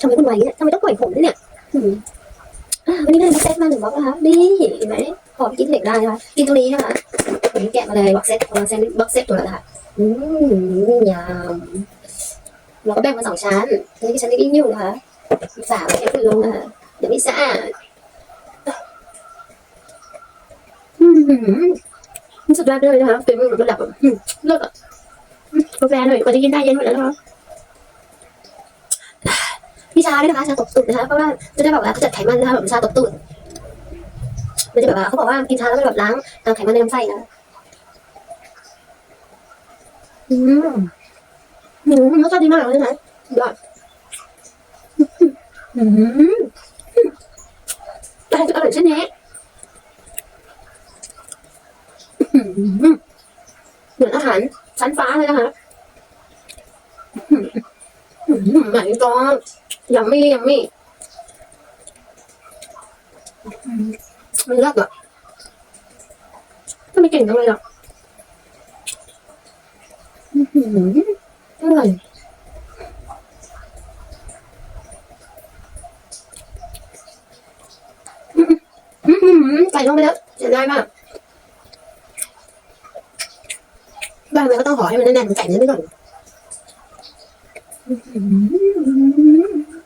ทำไมคุณไหวเนี่ยทำไมต้องปล่อยผมด้วยเนี่ยวันนี้ก็เลยมาเซตมาหนึ่งบล็อกนะคะนี่เห็นไหมพอกินเหล็กได้นะคะกินตรงนี้นะคะผมแกะมาเลยบล็อกเซตบล็อกเซตบล็อกเซตตัวละค่ะอืมยำเราก็แบ่งมาสองชั้นนี่ที่ชั้นที่กินอยู่นะคะสามแกะขึ้นลงนะคะเดี๋ยวไม่สะอาดอืมสุดยอดเลยนะคะเป็นระดับเลิศอะกาแฟหน่อยกว่าจะกินได้เย็นหมดแล้วนะคะ พี่ชาด้วยนะคะชาตบตูดนะคะเพราะว่าจะได้แบบว่าจัดไขมันนะคะแบบชาตบตูดมันจะแบบว่าเขาบอกว่ากินชาแล้วมันแบบล้างเอาไขมันในลำไส้นะอืมอืมรสชาติดีมากเลยนะยอดอืมแต่จะอร่อยเช่นนี้เหมือนอาหารชั้นฟ้าเลยนะคะ ไหนก็ยังไม่ยังไม่มันเลิศอะทำไมเก่งจังเลยอะอื้อหืออร่อยอื้อหือใส่ลงไปแล้วเสียดายมากบ้านมันก็ต้องห่อให้มันแน่นๆไก่เนื้อไปก่อน thank you